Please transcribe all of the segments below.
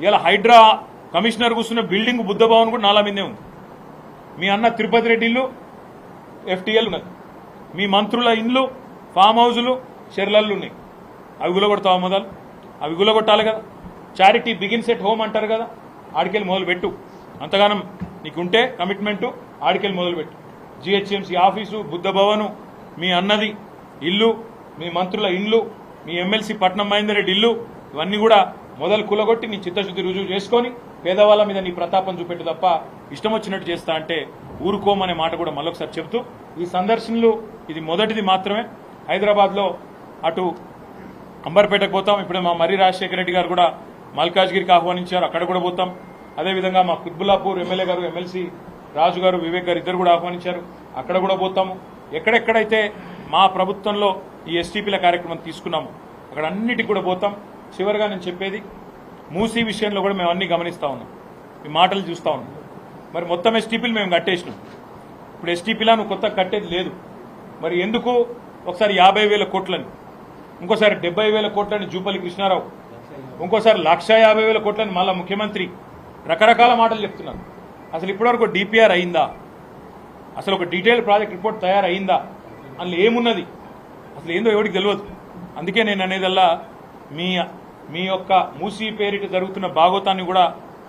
ఇలా హైడ్రా కమిషనర్ కూర్చున్న బిల్డింగ్ బుద్ధ భవన్ కూడా నాలా మీదే ఉంది. మీ అన్న తిరుపతి రెడ్డి ఇల్లు ఎఫ్టీఎల్ ఉన్నది. మీ మంత్రుల ఇండ్లు ఫామ్ హౌజులు షెర్లళ్ళు ఉన్నాయి. అవి గులగొడతావు మొదలు? అవి గులగొట్టాలి కదా. చారిటీ బిగిన్స్ ఎట్ హోమ్ అంటారు కదా. ఆడికెళ్ళి మొదలు పెట్టు. అంతగానం నీకుంటే కమిట్మెంటు ఆడికెళ్ళి మొదలు పెట్టు. జిహెచ్ఎంసీ ఆఫీసు బుద్ధ భవను మీ అన్నది ఇల్లు మీ మంత్రుల ఇండ్లు మీ ఎమ్మెల్సీ పట్నం మహేందర్ రెడ్డి ఇల్లు ఇవన్నీ కూడా మొదలు కులగొట్టి నీ చిత్తశుద్ధి రుజువు చేసుకొని పేదవాళ్ళ మీద నీ ప్రతాపం చూపెట్టు తప్ప ఇష్టం వచ్చినట్టు చేస్తా అంటే ఊరుకోమనే మాట కూడా మళ్ళొకసారి చెప్తూ ఈ సందర్శనలు ఇది మొదటిది మాత్రమే. హైదరాబాద్లో అటు అంబర్పేటకు పోతాం ఇప్పుడు మా మర్రి రాజశేఖర రెడ్డి గారు కూడా మల్కాజ్గిరికి ఆహ్వానించారు అక్కడ కూడా పోతాం. అదేవిధంగా మా కుత్బుల్లాపూర్ ఎమ్మెల్యే గారు ఎమ్మెల్సీ రాజు గారు వివేక్ గారు ఇద్దరు కూడా ఆహ్వానించారు. అక్కడ కూడా పోతాము ఎక్కడెక్కడైతే మా ప్రభుత్వంలో ఈ ఎస్టీపీల కార్యక్రమం తీసుకున్నాము అక్కడ అన్నిటికి కూడా పోతాం. చివరిగా నేను చెప్పేది మూసీ విషయంలో కూడా మేము అన్ని గమనిస్తా ఉన్నాం. ఈ మాటలు చూస్తా ఉన్నాం. మరి మొత్తం ఎస్టీపీలు మేము కట్టేసినాం. ఇప్పుడు ఎస్టీపీలా నువ్వు కొత్త కట్టేది లేదు. మరి ఎందుకు? ఒకసారి యాభై వేల కోట్లని. ఇంకోసారి డెబ్బై వేల కోట్లని జూపల్లి కృష్ణారావు. ఇంకోసారి లక్ష యాభై వేల కోట్లని మళ్ళా ముఖ్యమంత్రి. రకరకాల మాటలు చెప్తున్నారు అసలు ఇప్పటివరకు డిపిఆర్ అయిందా? అసలు ఒక డీటెయిల్ ప్రాజెక్ట్ రిపోర్ట్ తయారైందా? అందులో ఏమున్నది? అసలు ఏందో ఎవరికి తెలియదు అందుకే నేను అనేదల్లా మీ మీ యొక్క మూసీ పేరిట జరుగుతున్న భాగోతాన్ని కూడా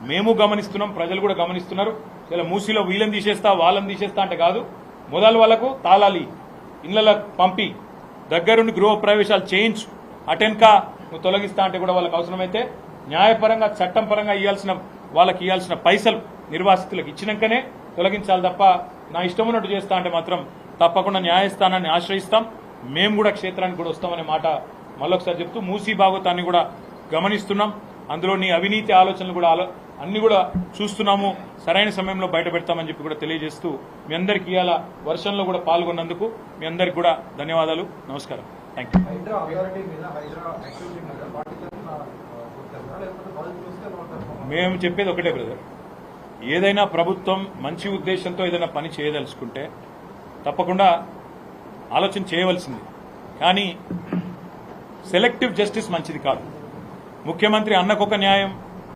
మేము గమనిస్తున్నాం ప్రజలు కూడా గమనిస్తున్నారు. ఇలా మూసీలో వీళ్ళని తీసేస్తా వాళ్ళని తీసేస్తా అంటే కాదు. మొదలు వాళ్ళకు తాళాలి ఇళ్ళ పంపి దగ్గరుండి గృహ ప్రవేశాలు చేయించు అటెన్కా నువ్వు తొలగిస్తా అంటే కూడా వాళ్ళకి అవసరమైతే న్యాయపరంగా చట్టం పరంగా ఇవ్వాల్సిన వాళ్ళకి ఇవ్వాల్సిన పైసలు నిర్వాసితులకు ఇచ్చినాకనే తొలగించాలి తప్ప నా ఇష్టం ఉన్నట్టు చేస్తా అంటే మాత్రం తప్పకుండా న్యాయస్థానాన్ని ఆశ్రయిస్తాం. మేము కూడా క్షేత్రానికి కూడా వస్తామనే మాట మళ్ళొకసారి చెప్తూ మూసీ భాగోతాన్ని కూడా గమనిస్తున్నాం. అందులో నీ అవినీతి ఆలోచనలు కూడా ఆలో అన్ని కూడా చూస్తున్నాము. సరైన సమయంలో బయట పెడతామని చెప్పి కూడా తెలియజేస్తూ మీ అందరికీ ఇవాళ వర్షంలో కూడా పాల్గొన్నందుకు మీ అందరికీ కూడా ధన్యవాదాలు. నమస్కారం. థ్యాంక్ మేము చెప్పేది ఒకటే బ్రదర్. ఏదైనా ప్రభుత్వం మంచి ఉద్దేశంతో ఏదైనా పని చేయదలుచుకుంటే తప్పకుండా ఆలోచన చేయవలసింది. కానీ సెలెక్టివ్ జస్టిస్ మంచిది కాదు. ముఖ్యమంత్రి అన్నకొక న్యాయం.